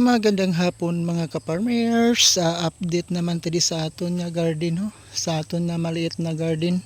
Magandang hapon mga ka-farmers. Sa update naman tadi sa aton nga garden ho. Sa aton na maliit na garden.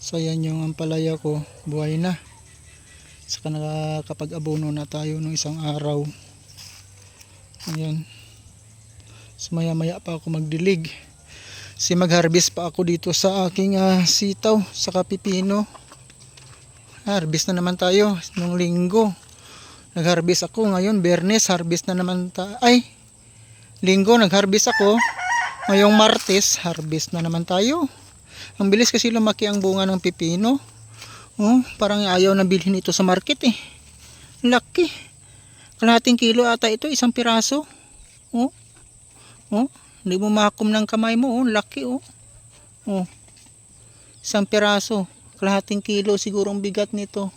So yan yung ampalaya ko. Buhay na. Saka nakakapag-abono na tayo ng isang araw. Ayan. So maya maya pa ako magdilig. Si mag-harvest pa ako dito sa aking ah, sitaw. Saka pipino. Harvest na naman tayo nung linggo. Nag-harvest ako ngayon, Bernes, harvest na naman ta ay Linggo nag-harvest ako. Ngayong Martes, harvest na naman tayo. Ang bilis kasi lumaki ang bunga ng pipino. Oh, parang ayaw na bilhin ito sa market eh. Laki. Kalahating kilo ata ito, isang piraso. Oh. Oh, hindi mo makum ng kamay mo, oh, laki oh. Oh. Isang piraso. Kalahating kilo siguro ang bigat nito.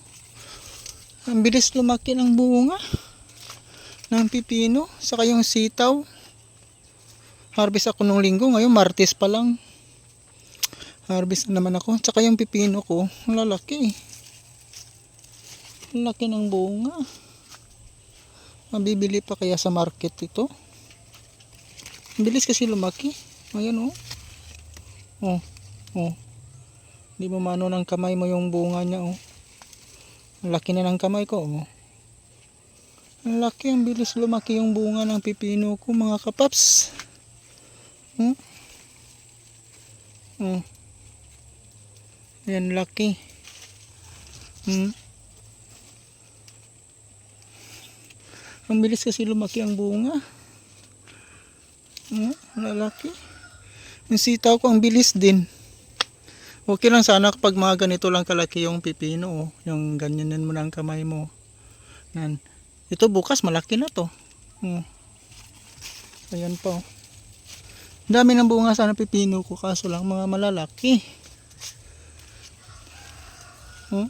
Ang bilis lumaki ng bunga ng pipino. Saka yung sitaw. Harvest ako nung linggo. Ngayon, martes pa lang. Harvest na naman ako. Saka yung pipino ko, lalaki. Laki ng bunga. Mabibili pa kaya sa market ito. Bilis kasi lumaki. Ayan oh. Oh. Oh. Hindi mo mano ng kamay mo yung bunga niya oh. Laki na ng kamay ko. Oh. Ang laki, ang bilis lumaki yung bunga ng pipino ko mga kapaps. Hmm? Oh. Yan laki. Hmm. Ang bilis kasi lumaki ang bunga. Hmm? Lalaki. Yung sitaw ko ang bilis din. Okay lang sana kapag mga ganito lang kalaki yung pipino, oh. yung ganyanan mo ng kamay mo. Yan. Ito bukas malaki na to. Oh. Ayan pa. Oh. Dami ng bunga sana pipino ko kaso lang mga malalaki. Oh.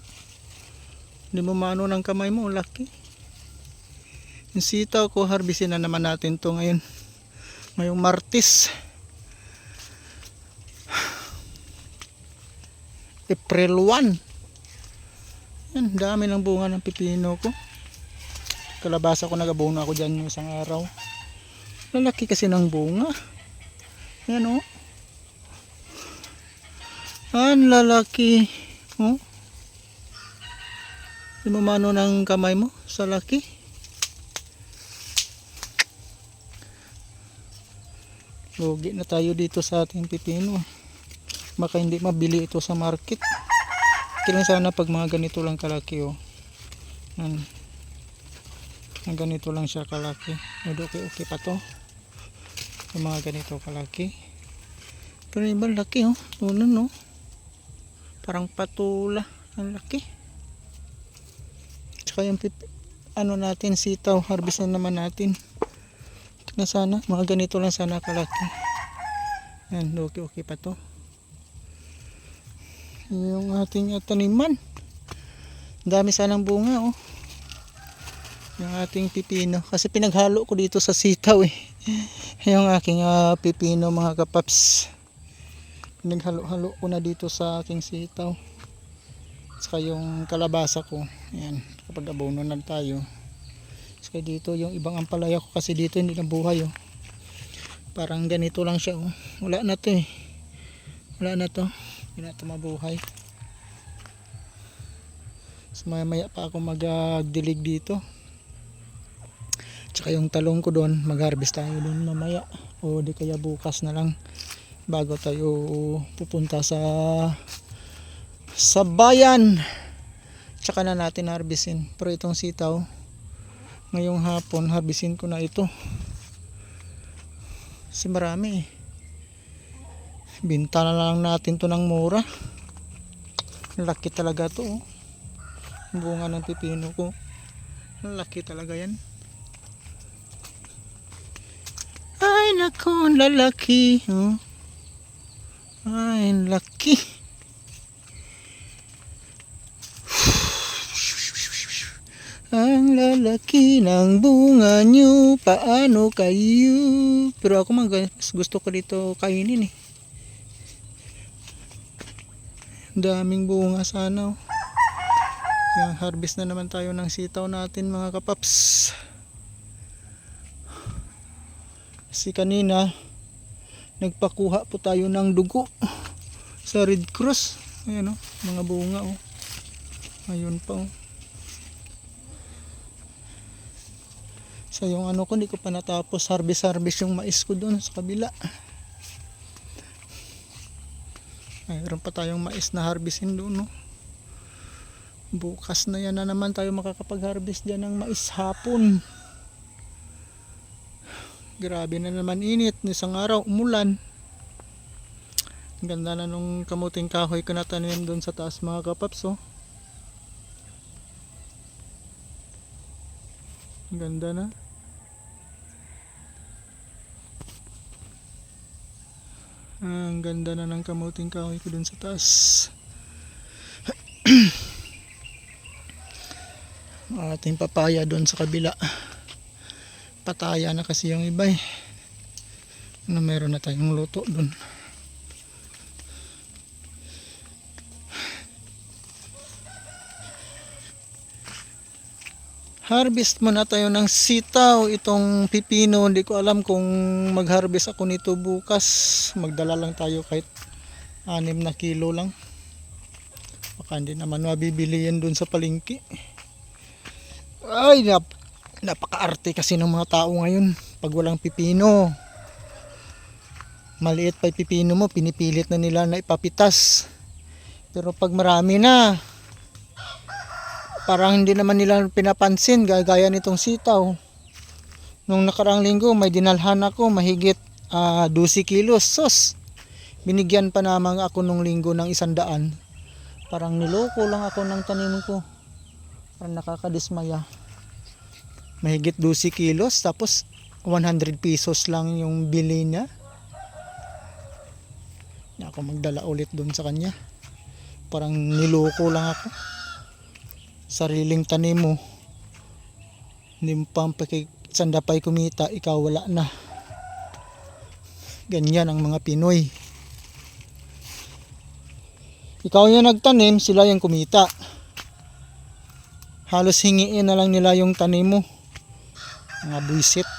Hindi mo maano ng kamay mo, laki. Yung sitaw ko, harbisin na naman natin to ngayon. Ngayong Martis. April 1. Yan, dami ng bunga ng pipino ko. Kalabasa ko nagabono ako dyan yung isang araw. Lalaki kasi ng bunga. Yan o. Oh. Ang lalaki. Oh. Di mo mano ng kamay mo sa laki. Lugi na tayo dito sa ating pipino baka hindi mabili ito sa market. Kailan sana pag mga ganito lang kalaki oh. Yan. Ganito lang siya kalaki. Medyo okay okay pa to? Yung mga ganito kalaki. Pero iba laki oh. Tunan no parang patula. Ang laki. Tsaka yung ano natin sitaw. Harvest na naman natin. Na sana. Mga ganito lang sana kalaki. Yan okay okay pa to yung ating taniman dami sanang bunga oh. Yung ating pipino. Kasi pinaghalo ko dito sa sitaw eh. Yung aking uh, pipino mga kapaps. Pinaghalo-halo ko na dito sa aking sitaw. Saka yung kalabasa ko. Yan kapag abono na tayo. Saka dito yung ibang ampalaya ko kasi dito hindi na buhay oh. Parang ganito lang siya oh. Wala na to eh. Wala na to hindi na ito mabuhay. So maya pa ako magdilig dito. Tsaka yung talong ko doon mag harvest tayo doon mamaya. O di kaya bukas na lang bago tayo pupunta sa sa bayan. Tsaka na natin harvestin. Pero itong sitaw ngayong hapon harvestin ko na ito. Kasi marami eh Binta na lang natin to ng mura. Laki talaga to. Oh. Bunga ng pipino ko. Laki talaga yan. Ay nako, lalaki. Oh. Ay, laki. Ang lalaki ng bunga nyo, paano kayo? Pero ako man gusto ko dito kainin eh. Daming bunga sana oh. Yan, harvest na naman tayo ng sitaw natin mga kapaps Kasi kanina, nagpakuha po tayo ng dugo sa Red Cross. Ayan o, mga bunga o. Ayun pa o. So yung ano ko, hindi ko pa natapos harvest-harvest yung mais ko doon sa kabila. Mayroon pa tayong mais na harvestin doon no. Bukas na yan na naman tayo makakapag-harvest dyan ng mais hapon. Grabe na naman init. Isang araw umulan. Ang ganda na nung kamuting kahoy ko natanim doon sa taas mga kapaps oh. Ang ganda na. Ah, ang ganda na ng kamuting kahoy ko doon sa taas. ating papaya doon sa kabila. Pataya na kasi yung iba eh. Ano meron na tayong luto doon harvest muna tayo ng sitaw itong pipino hindi ko alam kung mag harvest ako nito bukas magdala lang tayo kahit 6 na kilo lang baka hindi naman mabibili yan doon sa palengke ay, nap napakaarte kasi ng mga tao ngayon. Pag walang pipino, maliit pa pipino mo, pinipilit na nila na ipapitas. Pero pag marami na, parang hindi naman nila pinapansin, gagaya nitong sitaw. Nung nakaraang linggo, may dinalhan ako, mahigit ah, 12 kilos. Sos, binigyan pa naman ako nung linggo ng isandaan. Parang niloko lang ako ng tanim ko. Parang nakakadismaya. Mahigit 12 kilos tapos 100 pesos lang yung bili niya. Ako magdala ulit doon sa kanya. Parang niloko lang ako. Sariling tanim mo. Hindi mo pa sanda pa'y kumita, ikaw wala na. Ganyan ang mga Pinoy. Ikaw yung nagtanim, sila yung kumita halos hingiin na lang nila yung tanim mo mga buisit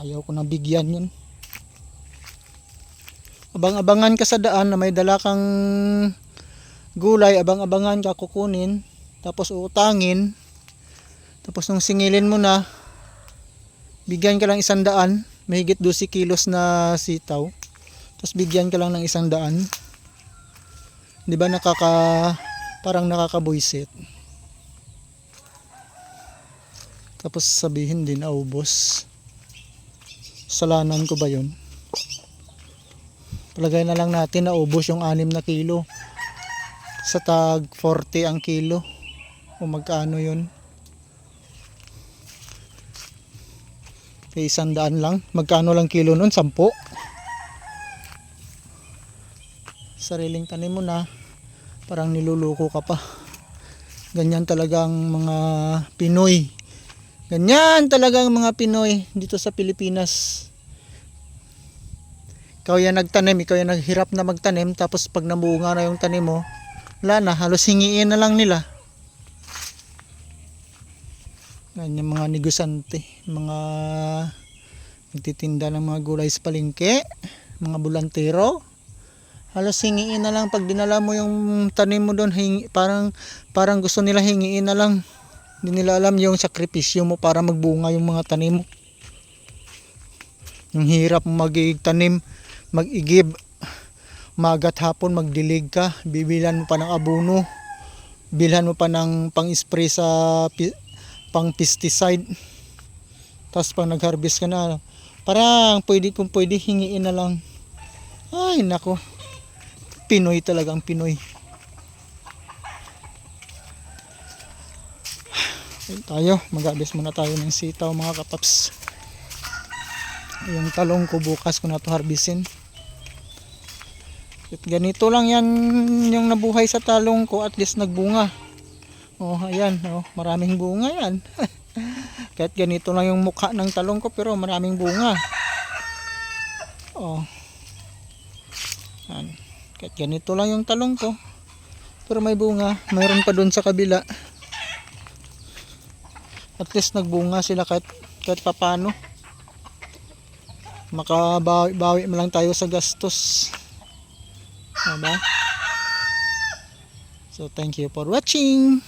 ayaw ko na bigyan yun abang-abangan ka sa daan na may dala kang gulay abang-abangan ka kukunin tapos utangin tapos nung singilin mo na bigyan ka lang isang daan mahigit 12 kilos na sitaw tapos bigyan ka lang ng isang daan di ba nakaka parang nakakabuisit. Tapos sabihin din, naubos. Salanan ko ba yun? Palagay na lang natin na ubos yung 6 na kilo. Sa tag 40 ang kilo. O magkano yun? Kaya isang daan lang. Magkano lang kilo nun? 10. Sariling tanim mo na parang niluluko ka pa ganyan talagang mga Pinoy ganyan talagang mga Pinoy dito sa Pilipinas ikaw yan nagtanim ikaw yan naghirap na magtanim tapos pag namunga na yung tanim mo wala na halos hingiin na lang nila. Ganyan mga negosante mga nagtitinda ng mga gulay sa palengke mga bulantero. Halos hingiin na lang pag dinala mo yung tanim mo doon parang parang gusto nila hingiin na lang. Hindi nila alam yung sakripisyo mo para magbunga yung mga tanim mo. Yung hirap magtanim mag-igib magat hapon magdilig ka bibilan mo pa ng abono bilhan mo pa ng pang spray sa pang pesticide tapos pag nag-harvest ka na parang pwede kung pwede hingiin na lang ay nako Pinoy talagang Pinoy. Ayun tayo, mag-abis muna tayo ng sitaw mga kapaps. Yung talong ko bukas ko na to harbisin. At ganito lang yan yung nabuhay sa talong ko at least nagbunga. Oh, ayan, oh, maraming bunga yan. Kahit ganito lang yung mukha ng talong ko pero maraming bunga. Oh. Yan. Kahit ganito lang yung talong ko. Pero may bunga. Mayroon pa doon sa kabila. At least nagbunga sila kahit, kahit papano. Makabawi-bawi lang tayo sa gastos. Diba? So, thank you for watching.